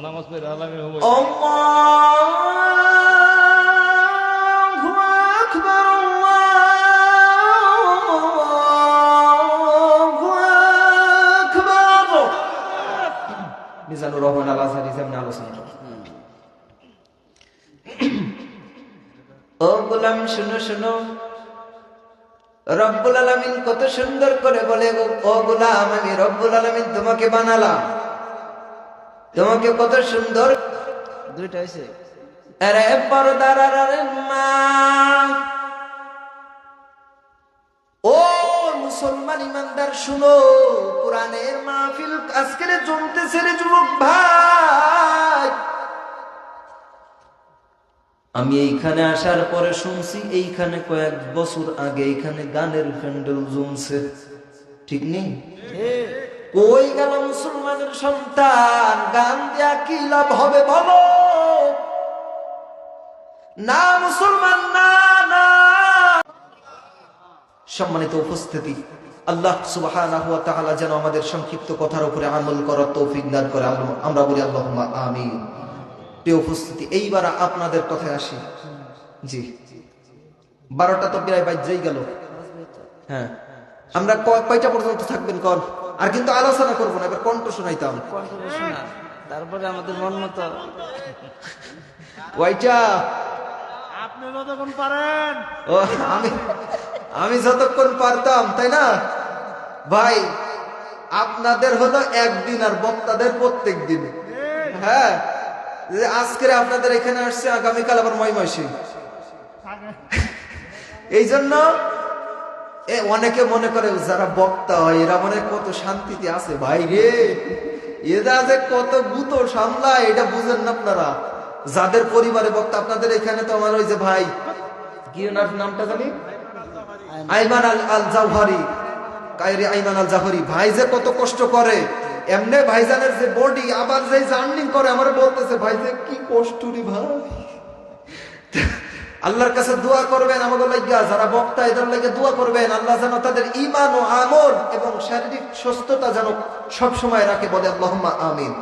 নামাজ পড়ে আলামিন হব। আল্লাহু আকবার মিজানুর রহমান আল কত সুন্দর করে বলে ও গোলাম, আমি রব্বুল আলামিন তোমাকে বানালাম। তোমাকে কত সুন্দর দুইটা হয়েছে আরে পর্দার আরে মা। ও মুসলমান ইমানদার, শুনো, কোরআনের মাহফিল আজকের যুবক ভাই। আমি এইখানে আসার পরে শুনছি, এইখানে কয়েক বছর আগে এইখানে গানের প্যান্ডেল জমছে। ঠিক নেই? কই গেল মুসলমানের সন্তান, গান দেয়া কি লাভ হবে বলো? না মুসলমান, না না। সম্মানিত উপস্থিতি, আল্লাহ তাআলা যেন আমাদের সংক্ষিপ্ত কথার উপরে আমল করার তৌফিক দান করে আমরা- বলি আল্লাহ আমি উপস্থিতি, এইবার আপনাদের কথায় আসি। জি। বারোটা তো প্রায় বাজ্যেই গেল। হ্যাঁ। আমরা কয়টা পর্যন্ত থাকবেন কর? আর কিন্তু আলোচনা করব না এবার কণ্ঠ শোনাইতাম। তারপরে আমাদের মন মতো ওইটা আপনি যতক্ষণ পারেন। ও আমি আমি যতক্ষণ পারতাম তাই না? ভাই আপনাদের হলো একদিন আর বক্তাদের প্রত্যেক দিন। হ্যাঁ? যে আজকে আপনাদের এখানে আসছে আগামীকাল আবার ময়মনসিং এই জন্য এ, অনেকে মনে করে, যারা বক্তা হয়, এরা মনে কত শান্তিতে আছে। ভাই রে এরা যে কত গুতো সামলায়, এটা বুঝেন না আপনারা। যাদের পরিবারে বক্তা, আপনাদের এখানে তো আমার ওই যে ভাই নামটা আইমান আল আল আইমান আল কত কষ্ট করে। এমনি ভাইজানের যে আবার যে জার্নিং করে, আমার বলতেছে, ভাই যে কি কষ্ট রে ভাই। আল্লাহর কাছে দোয়া করবেন আমাদের লাগিয়া যারা বক্তা এদের লাগে দোয়া করবেন আল্লাহ যেন তাদের ইমান ও আমল এবং শারীরিক সুস্থতা যেন সব সময় রাখে বলে আল্লাহুম্মা আমিন।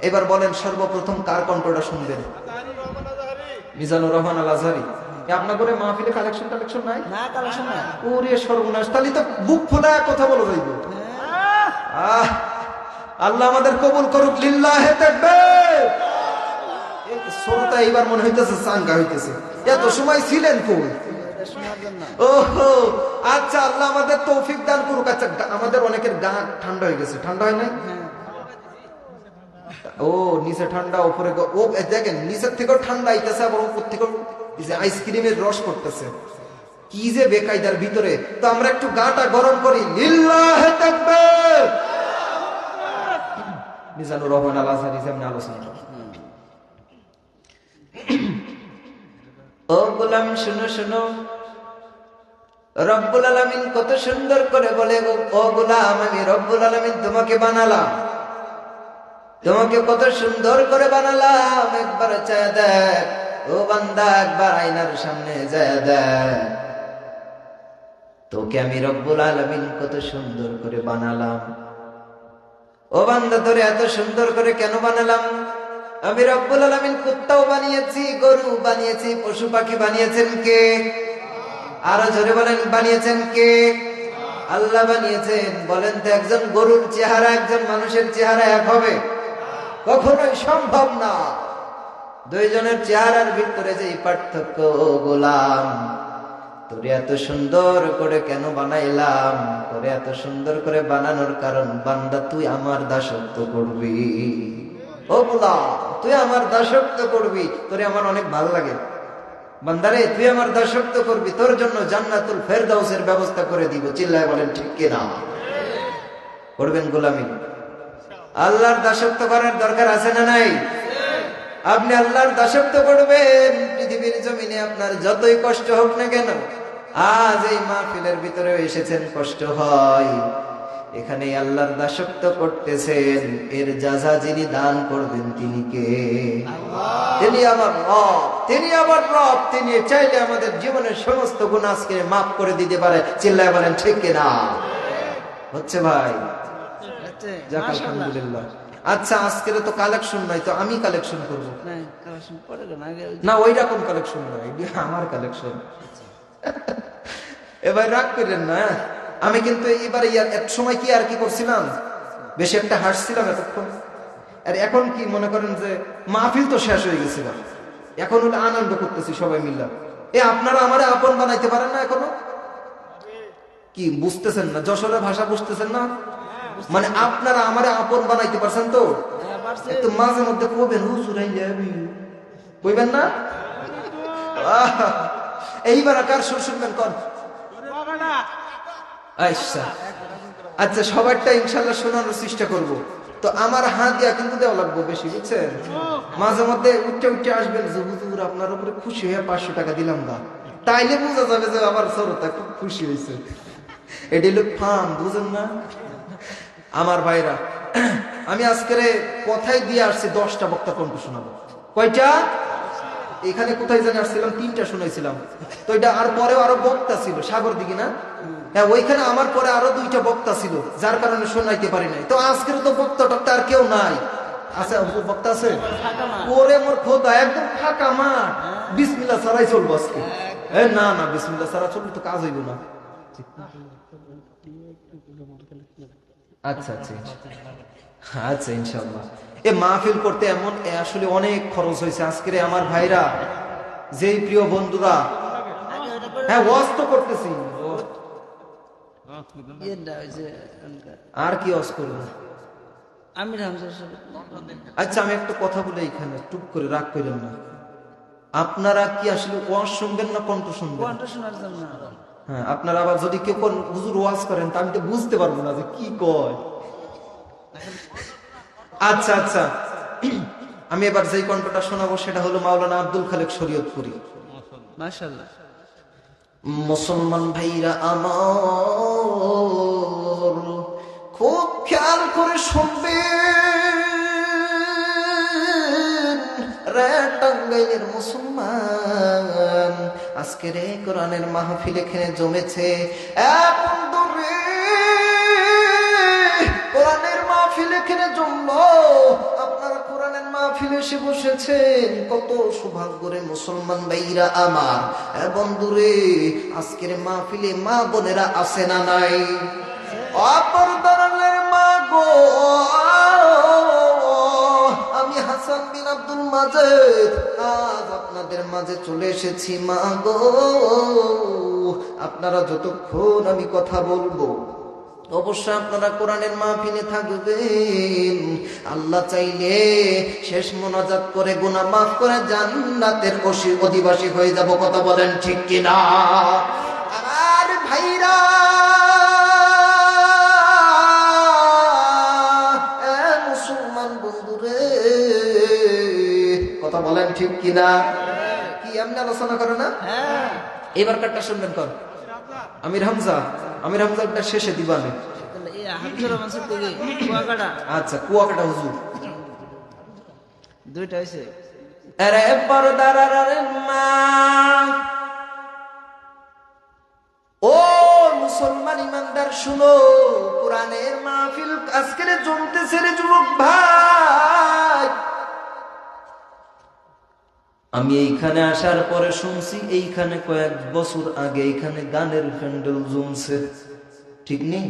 এবার বলেন সর্বপ্রথম কার কণ্ঠটা শুনবেন? মিজানুর রহমান আল আজহারি এ আপনার করে মাহফিলে কালেকশন কালেকশন নাই? না কালেকশন না ওরে সর্বনাশ তাহলে তো বুক ফোলা কথা বলে যাইব আহ আল্লাহ আমাদের কবুল করুক লিল্লাহে এই এইবার মনে হইতেছে চাঙ্গা হইতেছে। এত সময় ছিলেন কই? আচ্ছা আল্লাহ আমাদের তৌফিক দান করুক। আচ্ছা আমাদের অনেকের গা ঠান্ডা হয়ে গেছে। ঠান্ডা হয় ও, নিচে ঠান্ডা উপরে ও দেখেন, নিচের থেকেও ঠান্ডা আইতেছে, আবার উপর থেকেও আইসক্রিমের রস করতেছে কি যে বেকায়দার ভিতরে। তো আমরা একটু গাটা গরম করি। মিজানুর রহমান আল আজহারি আলোচনা। ও গোলাম, শুনো শুনো। রব্বুল আলামিন কত সুন্দর করে বলে ও গোলাম, আমি রব্বুল আলামিন তোমাকে বানালাম। তোমাকে কত সুন্দর করে বানালাম। একবার চায় দেখ, ও বান্দা, একবার আয়নার সামনে যায় দেখ। তোকে আমি রব্বুল আলামিন কত সুন্দর করে বানালাম। ও বান্দা, তোরে এত সুন্দর করে কেন বানালাম? আমি রব্বুল আলামিন কুত্তাও বানিয়েছি, গরু বানিয়েছি, পশু পাখি বানিয়েছেন কে? আরও জোরে বলেন, বানিয়েছেন কে? আল্লাহ বানিয়েছেন। বলেন তো একজন গরুর চেহারা একজন মানুষের চেহারা এক হবে? কখনোই সম্ভব না। দুইজনের চেহারার ভিতরে যে পার্থক্য গোলাম, তোরে এত সুন্দর করে কেন বানাইলাম? তোরে এত সুন্দর করে বানানোর কারণ বান্দা, তুই আমার দাসত্ব করবি। ও গোলাম তুই আমার দাসত্ব করবি, তোরে আমার অনেক ভালো লাগে। বান্দারে, তুই আমার দাসত্ব করবি, তোর জন্য জান্নাতুল ফেরদাউসের ব্যবস্থা করে দিব। চিল্লায় বলেন, ঠিক কিনা? করবেন গোলামি। আল্লাহর দাসত্ব করার দরকার আছে না নাই? আপনি আল্লাহর দাসত্ব করবেন, পৃথিবীর জমিনে আপনার যতই কষ্ট হোক না কেন, আজ এই মাহফিলের ভিতরে এসেছেন, কষ্ট হয়। এখানে আল্লাহর দাসত্ব করতেছেন। এর যাজা যিনি দান করবেন তিনি কে? তিনি আমার রব তিনি আমার রব তিনি চাইলে আমাদের জীবনের সমস্ত গুণ আজকে মাফ করে দিতে পারে। চিল্লায় বলেন ঠিক কিনা? হচ্ছে ভাই। আলহামদুলিল্লাহ। আচ্ছা আজকের তো কালেকশন নাই তো আমি কালেকশন করব। না ওই- না ওই রকম কালেকশন নয় এটি আমার কালেকশন এবার রাগ করেন না? আমি কিন্তু এবারে ইয়ার- এক সময় কি আর কি করছিলাম? বেশি একটা হাসছিলাম এতক্ষণ। আর এখন কি মনে করেন যে মাহফিল তো শেষ হয়ে গেছিল। এখন হলে আনন্দ করতেছি সবাই মিল্লা। এ, আপনারা আমার আপন বানাইতে পারেন না এখনও? কি, বুঝতেছেন না? যশোরের ভাষা বুঝতেছেন না? মানে আপনারা আমার আপন বানাইতে পারছেন তো? একটু মাঝে মধ্যে কবেন কইবেন না? এইবার কার শুনবেন কোন? আচ্ছা। আচ্ছা সবারটা ইনশাল্লাহ শোনানোর চেষ্টা করব। তো আমার হাত দিয়া কিন্তু দেওয়া লাগবে বেশি, বুঝছেন? মাঝে মধ্যে উঠে উঠে আসবেন আপনার উপরে খুশি হয়ে পাঁচশো টাকা দিলাম না। তাইলে বোঝা যাবে যে, আমার সরতা খুব খুশি হয়েছে। এটি হলো ফান, বুঝেন না? আমার ভাইরা, আমি আজকের কথাই দিয়ে আসছি, দশটা বক্তা কণ্ঠ শোনাবো। কয়টা? এখানে কোথায় জানি আসছিলাম, তিনটা শুনেছিলাম তো এটা আর পরেও আরও বক্তা ছিল, সাগর দিকে না? হ্যাঁ ওইখানে আমার পরে আরও দুইটা বক্তা ছিল, যার কারণে শোনাইতে পারি নাই। তো আজকের তো বক্তা টক্তা আর কেউ নাই। আছে বক্তা আছে? খোদা, একদম ফাঁকা মাঠ। বিসমিল্লা ছাড়াই চলবো আজকে। না না বিসমিল্লা ছাড়া তো কাজ হইব না। আচ্ছা আচ্ছা আচ্ছা ইনশাল্লাহ। এ, মাহফিল করতে এমন আসলে অনেক খরচ হয়েছে আজকের আমার ভাইরা, যেই প্রিয় বন্ধুরা হ্যাঁ ওয়াজ তো করতেছি। আর কি ওয়াজ করব সাথে আচ্ছা আমি একটা কথা বলে এখানে টুক করে রাগ করেন না। আপনারা কি আসলে ওয়াজ শুনবেন না কণ্ঠ শুনবেন? কণ্ঠ শোনার জন্য হ্যাঁ আপনারা আবার যদি কেউ কোন হুজুর ওয়াজ করেন তা আমি তো বুঝতে পারব না যে কি কয়। আচ্ছা আচ্ছা। আমি এবার যেই কণ্ঠটা শোনাবো সেটা হলো মাওলানা আব্দুল খালেক শরীয়তপুরি। মাশাল্লাহ মুসলমান ভাইরা আমার, খুব খেয়াল করে শুনবেন। রে টাঙ্গাইলের মুসলমান, আজকের এই কোরআনের মাহফিল এখানে জমেছে। কোরআনের মাহফিল এখানে জমলো। মাহফিলে এসে বসেছেন। কত সৌভাগ্য রে মুসলমান ভাইরা আমার। বন্ধুরে, আজকের মাহফিলে মা বোনেরা আছে না নাই? অপর দাঁড়ালের মা গো। আমি হাসান বিন আব্দুল মাজেদ। আজ আপনাদের মাঝে চলে এসেছি মা গো। আপনারা যতক্ষণ আমি কথা বলব অবশ্যই আপনারা কোরআনের মাহফিলে থাকবেন। আল্লাহ চাইলে শেষ মোনাজাত করে গুনাহ মাফ করে জান্নাতের অসি- অধিবাসী হয়ে যাব কথা বলেন ঠিক কিনা? আর ভাইরা মুসলমান বন্ধুরে কথা বলেন ঠিক কিনা? কি এমনি আলোচনা করে না? হ্যাঁ। এবার কারটা শুনবেন কর। আমির হামজা আমির হামজাটা শেষে দিবানে। আচ্ছা কুয়াকাটা হুজুর। দুইটা হয়েছে আরে পরদারার মা। ও মুসলমান ইমানদার শুনো কোরআনের মাহফিল আজকের জমতেছে রে যুবক ভাই। আমি এইখানে আসার পরে শুনছি এইখানে কয়েক বছর আগে এইখানে গানের প্যান্ডেল জমছে। ঠিক নেই?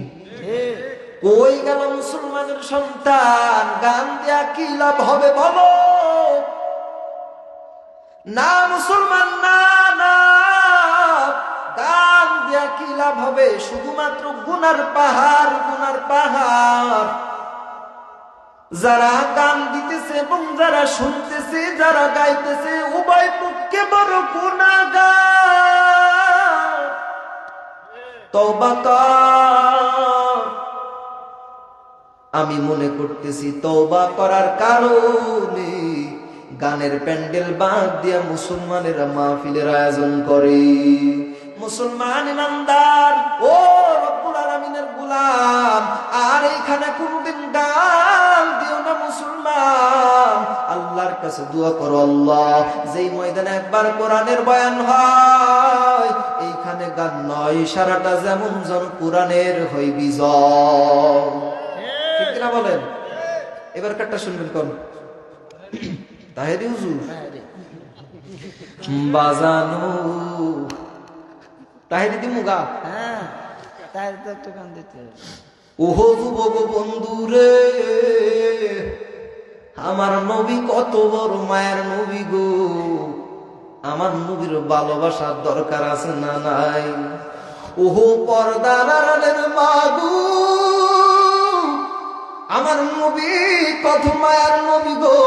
কই গেল মুসলমানের সন্তান? গান দেয়া কি লাভ হবে বলো? না মুসলমান, না না। গান দেয়া কি লাভ হবে? শুধুমাত্র গুনার পাহাড় গুনার পাহাড়। যারা গান দিতেছে এবং যারা শুনতেছে, যারা গাইতেছে, উভয় পক্ষে বড় গুণাগার তওবা আমি মনে করতেছি তওবা করার কারণে গানের প্যান্ডেল বাদ দিয়া মুসলমানেরা মাহফিলের আয়োজন করে। মুসলমান ইমানদার, ও রব্বুল আলামিনের গোলাম, আর এইখানে কোনদিন গান আল্লাহর কাছে দোয়া করো আল্লাহ, যেই ময়দানে একবার কোরআনের বয়ান হয়, এইখানে গান নয়, সারাটা যেমন যেন কোরআনের হই বিজয়। ঠিক বলেন? এবার কাটটা শুনবেন কোন? তাহেরি হুজুর? বাজানো। তাহেরি দিমুগা হ্যাঁ তাহলে তো একটু গান দিতে ওহো যুবক বন্ধুরে, আমার নবী কত বড় মায়ের নবী গো। আমার নবীর ভালোবাসার দরকার আছে না নাই? ওহো পর্দার মাগু আমার নবী কত মায়ের নবী গো।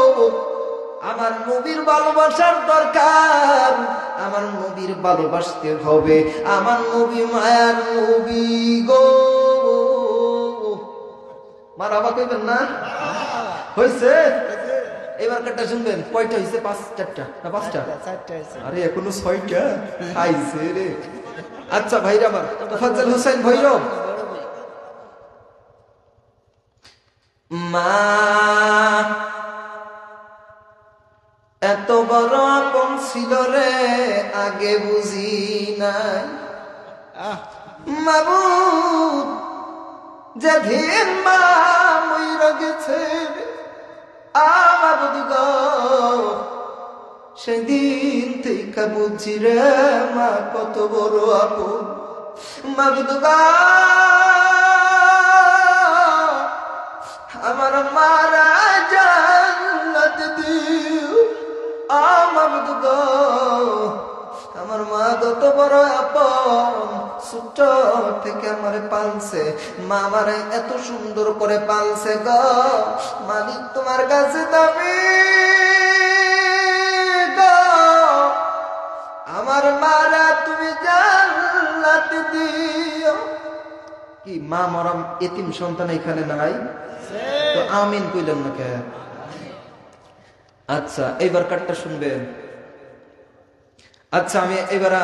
আমার নবীর ভালোবাসার দরকার, আমার নবীর ভালোবাসতে হবে। আমার নবী মায়ার নবী গো। মারাবা কইবেন না? হয়েছে এবার শুনবেন কয়টা হয়েছে পাঁচ চারটা না পাঁচটা? আরে এখনও ছয়টা? আইছে রে। আচ্ছা ভাইরা আমার তোফাজ্জল হোসেন ভৈরব মা এত বড় আপন ছিল রে আগে বুঝি নাই। আহ। যেদিন মা মইরা গেছে আমার গো সেদিন থেকে বুঝছি রে মা কত বড় আপন। মাবুদ গো আমার মারা জান্নাত দিও আমার গো আমার মা কত বড় আপন। থেকে আমারে পালছে। এত সুন্দর করে পালছে গো। মালিক তোমার কাছে দাবি আমার মারা তুমি জান্নাত দিও। কি মা মরাম এতিম সন্তান এখানে নাই? তো আমিন কইলেন না কে? আচ্ছা এইবার কাটটা শুনবেন। আচ্ছা আমি এবার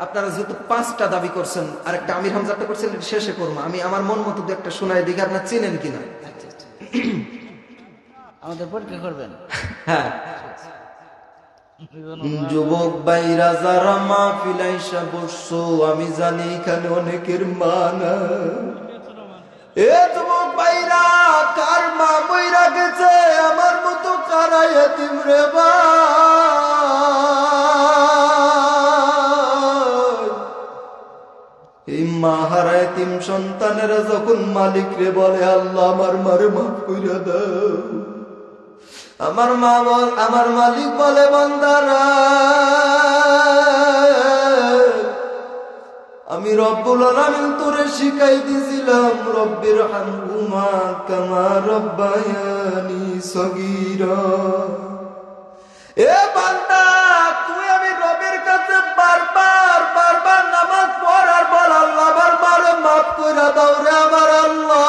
আপনারা যেহেতু পাঁচটা দাবি করছেন আর একটা আমির হামজাটা করছেন এটা শেষে করব। আমি আমার মন মতো একটা শোনায় দেখে আপনার চেনেন কিনা। আমাদের পরীক্ষা করবেন? হ্যাঁ। যুবক বাইরা যারা মা ফিলাইসা বসছো আমি জানি এখানে অনেকের মা না এ যুবক বাইরা কার মা বইরা গেছে? আমার মতো কারা এতিম রে ভাই মা হারায় তিন সন্তানেরা যখন মালিক রে বলে, আল্লাহ আমার মারে মাফ কইরা দাও। আমার মা বল, আমার মালিক বলে, বন্দারা, আমি রব্বুল আলামিন তোরে শিখাই দিছিলাম, রব্বির হামহুমা কামা রব্বায়ানি সগীরা। এ বান্দা পড় আল্লাহ আমার মারে মাফ কইরা দাও রে আমার আল্লাহ।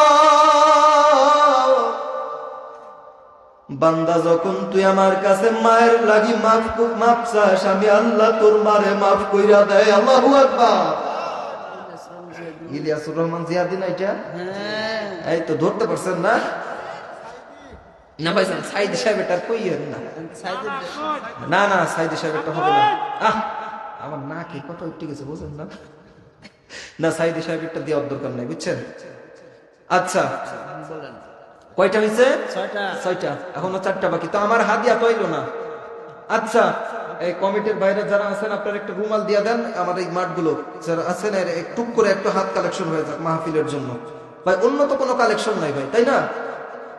বান্দা যখন তুই আমার কাছে মায়ের লাগি মাফ মাফ চাস আমি আল্লাহ তোর মারে মাফ কইরা দেয় আল্লাহু আকবার। ইলিয়াসুর রহমান জিয়াদি না এটা? হ্যাঁ। এই তো ধরতে পারছেন না? না ভাইজান সাইদ সাহেবের কইয়েন না? না না সাইদি সাহেবেরটা হবে না। আহ আমার না কে কত উঠে গেছে বুঝেন না? না সাইদি সাহেবেরটা দেওয়ার দরকার নাই বুঝছেন? আচ্ছা কয়টা হয়েছে ছয়টা। এখনও চারটা বাকি। তো আমার হাদিয়া তো হইল না। আচ্ছা এই কমিটির বাইরে যারা আছেন আপনার একটা রুমাল দিয়ে দেন আমার এই মাঠগুলো। যারা আছেন একটু করে একটু হাত কালেকশন হয়ে যাক মাহফিলের জন্য। ভাই উন্নত কোনো কালেকশন নাই ভাই তাই না?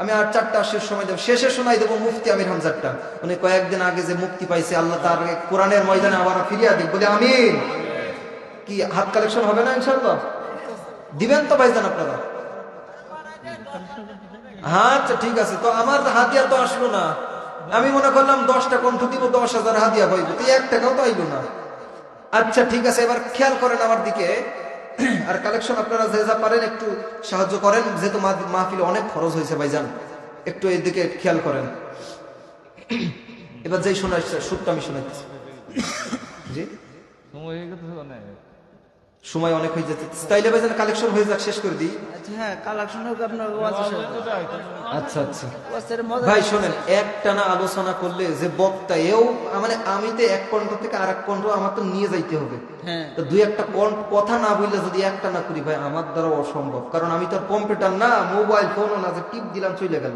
আমি আর চারটা শেষ সময় দেবো। শেষে শোনাই দেবো মুফতি আমির হামজারটা। উনি কয়েকদিন আগে যে মুক্তি পাইছে আল্লাহ তার কোরআনের ময়দানে আবার ফিরিয়া দিক। বলে আমিন। কি, হাত কালেকশন হবে না ইনশাল্লাহ দিবেন তো ভাইজান আপনারা। আচ্ছা ঠিক আছে। তো আমার হাতিয়া তো আসলো না। আমি মনে করলাম দশটা কণ্ঠ দিব, দশ হাজার হাতিয়া পাইব। তো এক টাকাও তো আইলো না। আচ্ছা ঠিক আছে। এবার খেয়াল করেন আমার দিকে। আর কালেকশন আপনারা যে যা পারেন একটু সাহায্য করেন, যেহেতু মাহফিলে অনেক খরচ হয়েছে ভাইজান। একটু এই দিকে খেয়াল করেন। এবার যেই শোনাই সুরটা আমি শোনাচ্ছি জি? হয়ে গেছে সময় অনেক হয়ে যাচ্ছে তাইলে ভাইজান কালেকশন হয়ে যাক শেষ করে দিই। হ্যাঁ কালেকশন হোক আপনার আচ্ছা আচ্ছা। ভাই শোনেন একটানা আলোচনা করলে যে বক্তা এও মানে আমি তো এক কণ্ঠ থেকে আর এক কণ্ঠ আমার তো নিয়ে যাইতে হবে। হ্যাঁ। তো দুই একটা কন- কথা না বললে যদি একটা করি ভাই আমার দ্বারা অসম্ভব। কারণ আমি তো কম্পিউটার না মোবাইল ফোনও না যে টিপ দিলাম চলে গেল।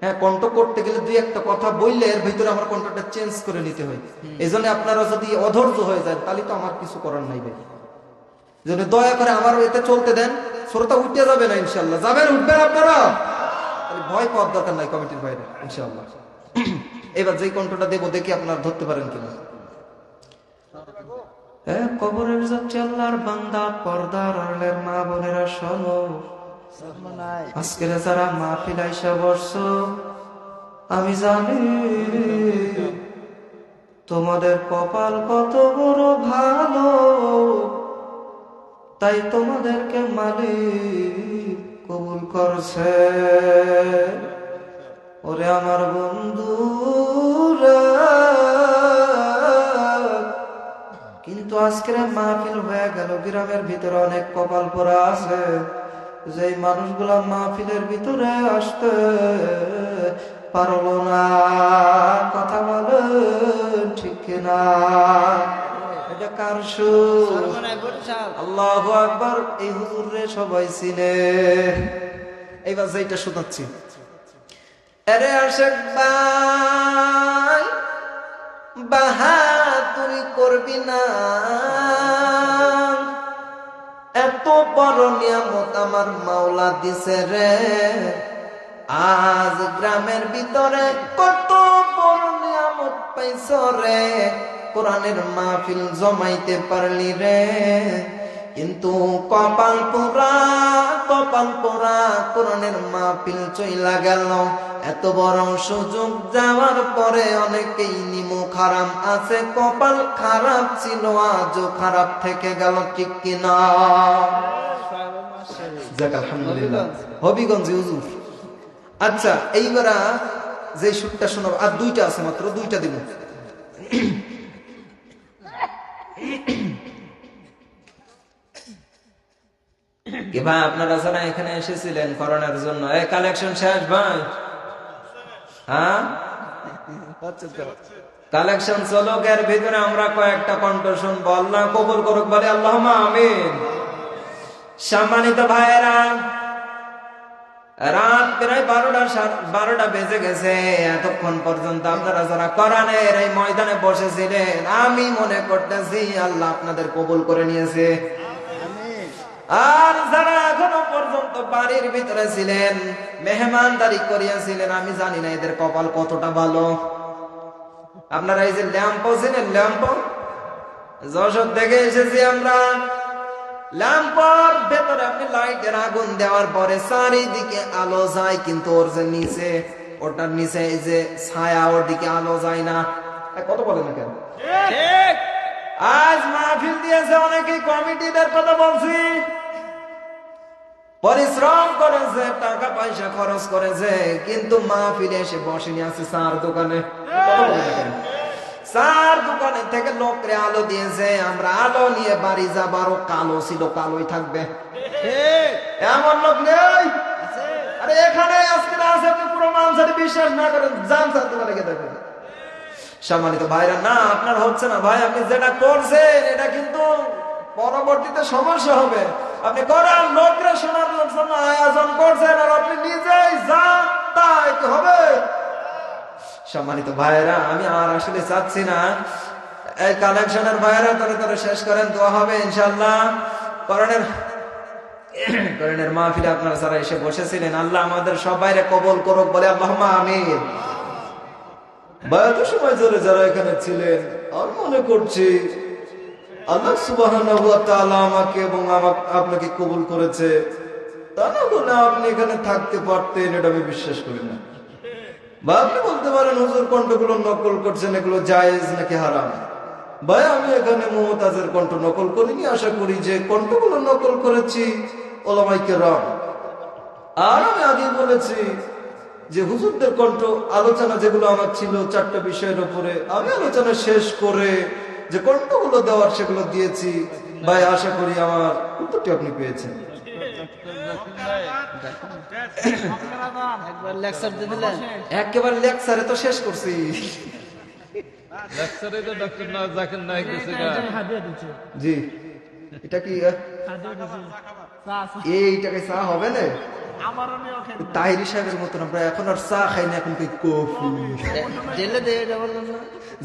হ্যাঁ কণ্ঠ করতে গেলে দুই একটা কথা বললে এর ভিতরে আমার কণ্ঠটা চেঞ্জ করে নিতে হয়। এই আপনারা যদি অধৈর্য হয়ে যায় তাহলে তো আমার কিছু করার নাই ভাই। জন্য দয়া করে আমার এতে চলতে দেন শ্রোতা উঠতে যাবে না ইনশাল্লাহ যাবেন, উঠবেন আপনারা। ভয় পাওয়ার দরকার নাই কমিটির বাইরে ইনশাল্লাহ এবার যেই কণ্ঠটা দেবো, দেখি আপনারা ধরতে পারেন কিনা। কবরের যাচ্ছে বান্দা, পর্দার আড়ালের মা বোনেরা শোনো। আজকের যারা মা ফিলাইসা বর্ষ আমি জানি তোমাদের কপাল কত বড় ভালো। তাই তোমাদেরকে মালিক কবুল করছে। ওরে আমার বন্ধুরা, কিন্তু আজকের মাহফিল হয়ে গেল, গ্রামের ভিতরে অনেক কপাল পরা আছে। যে মানুষগুলা মাহফিলের ভিতরে আসতে পারল না, কথা বলে ঠিক না এটা কার সুর আল্লাহ আকবার এই হুজুরে সবাই চিনে। এইবার যেটা শোনাচ্ছি। আরে আশেক ভাই বাহাদুরি করবি না। এত বড় নিয়ামত আমার মাওলা দিছে রে। আজ গ্রামের ভিতরে কত বড় নিয়ামত পাইছ রে। কোরআনের মাহফিল জমাইতে পারলি রে। কিন্তু কপাল পোড়া কপাল পোড়া কোরআনের মাহফিল চইলা গেল। এত বড় সুযোগ যাওয়ার পরে অনেকেই নিমু খারাপ আছে, কপাল খারাপ ছিল, আজও খারাপ থেকে গেল, ঠিক কিনা আলহামদুলিল্লাহ। হবিগঞ্জ আচ্ছা এইবারা যে সুরটা শোনাব, আর দুইটা আছে মাত্র, দুইটা দিব। কি ভাই, আপনারা যারা এখানে এসেছিলেন করোনার জন্য? এই কালেকশন শেষ ভাই। হ্যাঁ? কালেকশন ভিতরে আমরা কয়েকটা কণ্ঠ শুনব। আল্লাহ কবুল করুক, বলে আল্লাহ আমিন। সম্মানিত ভাইয়েরা রাত প্রায় বারোটা বারোটা বেজে গেছে। এতক্ষণ পর্যন্ত আপনারা যারা কোরআনের এই ময়দানে বসেছিলেন, আমি মনে করতেছি আল্লাহ আপনাদের কবুল করে নিয়েছে। আর যারা এখনও পর্যন্ত বাড়ির ভিতরে ছিলেন, মেহমানদারি করিয়াছিলেন, আমি জানি না এদের কপাল কতটা ভালো। আপনারা এই যে ল্যাম্প ছিলেন ল্যাম্প যশোর থেকে এসেছি আমরা। ল্যাম্পর ভেতরে আপনি লাইটের আগুন দেওয়ার পরে চারিদিকে আলো যায় কিন্তু ওর যে নিচে ওটার নিচে এই যে ছায়া ওর দিকে আলো যায় না। কত বলে না কেন? আজ মাহফিল দিয়েছে অনেকেই কমিটিদের কথা বলছি। পরিশ্রম করেছে টাকা পয়সা খরচ করেছে কিন্তু মাহফিলে এসে বসেনি আছে চার দোকানে। কথা বলে না কেন? চার দোকানের থেকে লোকরে আলো দিয়েছে আমরা আলো নিয়ে বাড়ি যাবারও কালো ছিল কালোই থাকবে। এমন লোক নেই? আরে এখানে আজকে আছে আপনি পুরো মানুষের বিশ্বাস না করেন যান চার দোকানে দেখবেন সম্মানিত ভাইরা না আপনার হচ্ছে না ভাই আপনি যেটা করছেন এটা কিন্তু পরবর্তীতে সমস্যা হবে। আপনি করার লোকরা শোনার জন্য আয়োজন করছেন আর আপনি নিজেই যান তাই হবে। সম্মানিত ভাইয়েরা, আমি আর আসলে চাচ্ছি না। এই কালেকশনের ভাইয়েরা করে করে শেষ করেন, দোয়া হবে ইনশাল্লাহ করণের করণের মাহফিলে আপনারা যারা এসে বসেছিলেন, আল্লাহ আমাদের সবাইরে কবল করুক বলে আল্লাহ আমিন। বা সময় ধরে যারা এখানে ছিলেন আমি মনে করছি আল্লাহ ওয়া আমাকে এবং আপনাকে কবুল করেছে। তা না আপনি এখানে থাকতে পারতেন, এটা আমি বিশ্বাস করি না। বা আপনি বলতে পারেন, হুজুর কণ্ঠগুলো নকল করছেন, এগুলো জায়েজ নাকি হারাম? ভাই আমি এখানে মমতাজের কণ্ঠ নকল করিনি, আশা করি যে কণ্ঠগুলো নকল করেছি ওলামাইকে রং আর আমি আগে বলেছি যে হুজুরদের কণ্ঠ আলোচনা যেগুলো আমার ছিল চারটা বিষয়ের উপরে, আমি আলোচনা শেষ করে যে কণ্ঠগুলো দেওয়ার সেগুলো দিয়েছি। ভাই, আশা করি আমার উত্তরটি আপনি পেয়েছেন। একবার লেকচার দিয়ে দিলেন। একেবারে লেকচারে তো শেষ করছি। লেকচারে তো ডক্টর না জাকির নায়ক দিছে জি। এটা কি এইটাকে চা হবে না? তাহিরি সাহেবের মতন আমরা এখন আর চা খাই না এখন কফি?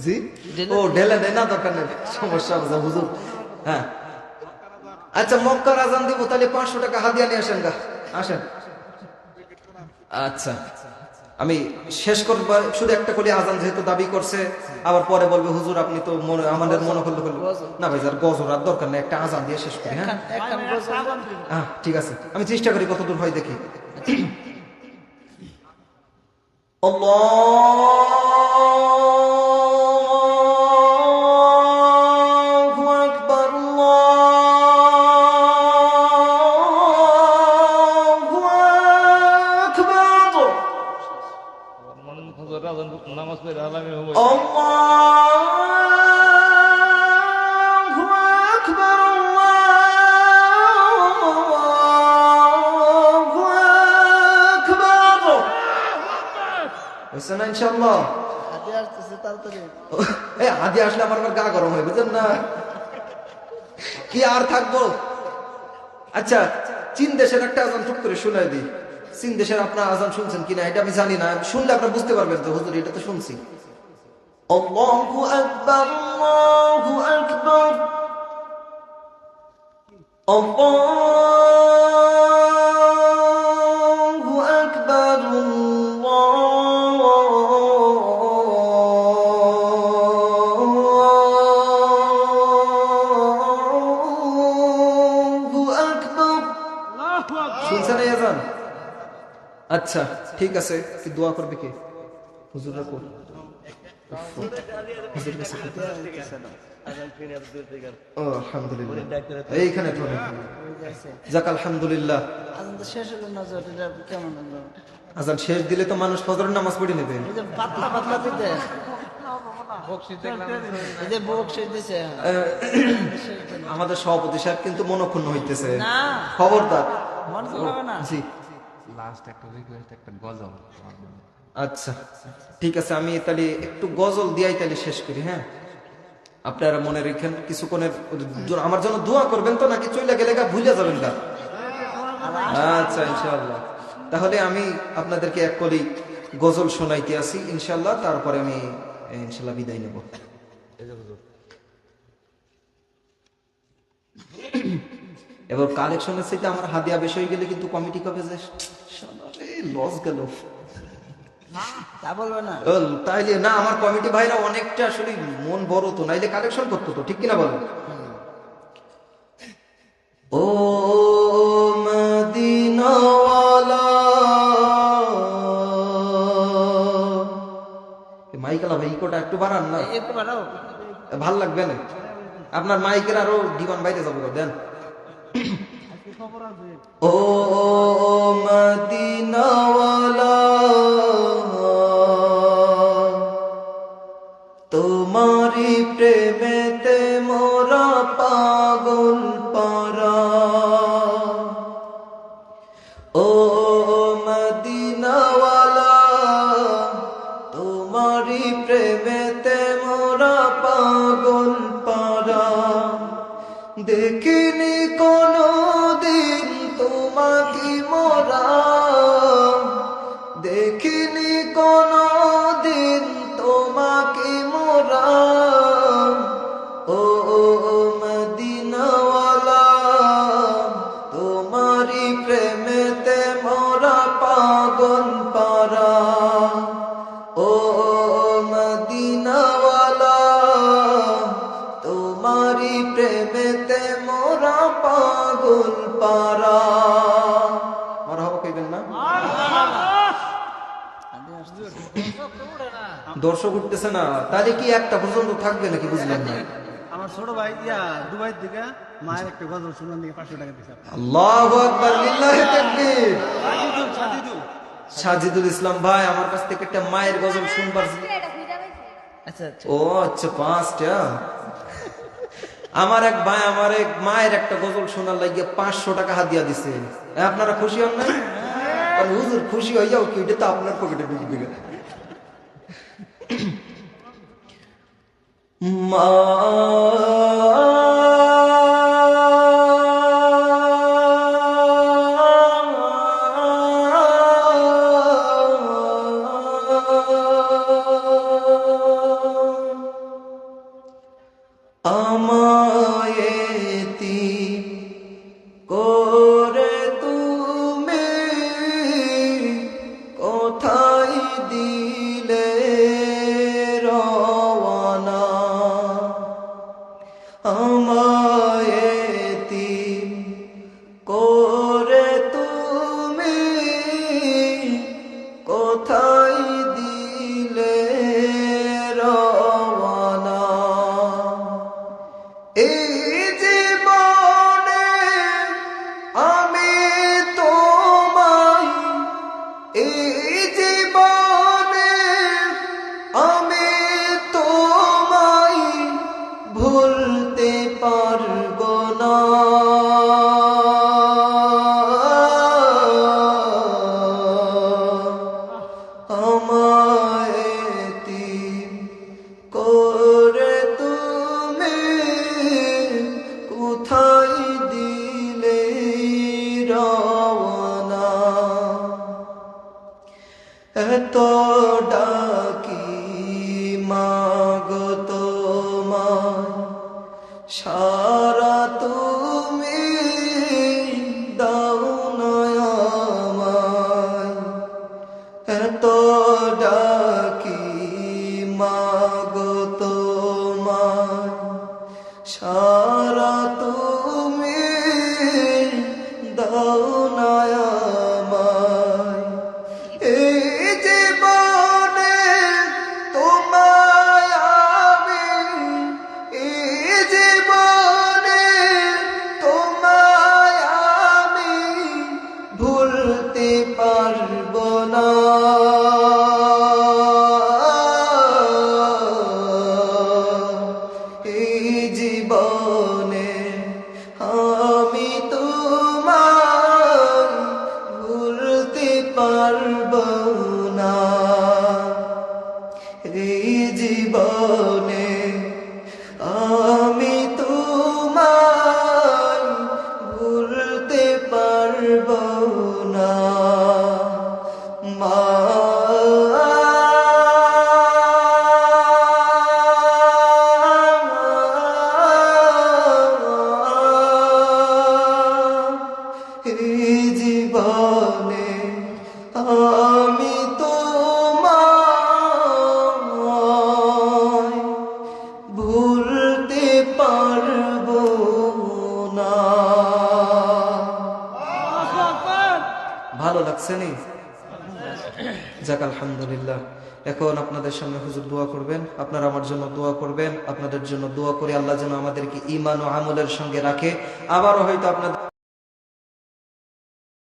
জি? ঢেলে ও ঢেলে দেয় না দরকার নেই। সমস্যা হুজুর। হ্যাঁ। আচ্ছা মক্কার আজান দিব তাহলে পাঁচশো টাকা হাদিয়া নিয়ে আসেন গা। আসেন। আচ্ছা আমি শেষ করব শুধু একটা করে আজান যেহেতু দাবি করছে আবার পরে বলবে হুজুর আপনি তো মনে আমাদের মনে করলে করলে না ভাই যার গজর আর দরকার নেই একটা আজান দিয়ে শেষ করি হ্যাঁ? হ্যাঁ ঠিক আছে। আমি চেষ্টা করি কত দূর হয় দেখি। আল্লাহু কি আর থাকব? আচ্ছা চীন দেশের একটা আজান চুপ করে শুনে দিই। চীন দেশের আপনার আজান শুনছেন কিনা, এটা আমি জানি না। শুনলে আপনার বুঝতে পারবেন তো, হুজুর, এটা তো শুনছি। আল্লাহু আকবার আল্লাহু আকবার। আল্লাহু আচ্ছা ঠিক আছে কি দোয়া করবে কে? হুজুররা কর এইখানে যাক আলহামদুলিল্লাহ। আজান শেষ দিলে তো মানুষ ফজরের নামাজ পড়ে নেবে। পাতলা পাতলা দিতে আমাদের সভাপতি সাহেব কিন্তু মনক্ষুণ্ণ হইতেছে। খবরদার। জি। লাস্ট একটা রিকোয়েস্ট একটা গজল আচ্ছা ঠিক আছে আমি তাহলে একটু গজল দিয়াই তাহলে শেষ করি হ্যাঁ? আপনারা মনে রেখেন কিছুক্ষণের আমার জন্য দোয়া করবেন তো নাকি চলে গেলে গা ভুলে যাবেন গা? আচ্ছা ইনশাল্লাহ তাহলে আমি আপনাদেরকে এক কলি গজল শোনাইতে আসি ইনশাল্লাহ তারপরে আমি ইনশাল্লাহ বিদায় নেব। এবার কালেকশনের সাথে আমার হাদিয়া বেশি হয়ে গেলে কিন্তু কমিটি কবে যে লস গেল। তাইলে না আমার কমিটি ভাইরা অনেকটা আসলে মন বড় তো নাইলে কালেকশন করতো তো ঠিক কিনা বলো ও মাইকালা ভাই ইকোটা একটু বাড়ান না? একটু বাড়াও। ভালো লাগবে না? আপনার মাইকের আরও ডিমান্ড বাইরে যাব দেন। ও মদিনাওয়ালা উঠতেছে না। তাহলে কি একটা পর্যন্ত থাকবে নাকি বুঝলেন না? আমার ছোট ভাই ইয়া দুবাই থেকে মায়ের একটা গজল শুনান দিকে পাঁচশো টাকা দিছে। আল্লাহু আকবার লিল্লাহি তাকবীর। সাজিদুল ইসলাম ভাই আমার কাছ থেকে একটা মায়ের গজল শুনবার আচ্ছা আচ্ছা। ও আচ্ছা পাঁচটা? আমার এক ভাই আমার এক মায়ের একটা গজল শোনার লাগিয়ে পাঁচশো টাকা হাতিয়া দিছে। আপনারা খুশি হন না? কারণ হুজুর খুশি হয়ে যাও কি ওইটা তো আপনার পকেটে ঢুকবে না। করবেন। আপনাদের জন্য দোয়া করে, আল্লাহ যেন আমাদেরকে ইমান ও আমলের সঙ্গে রাখে। আবারও হয়তো আপনাদের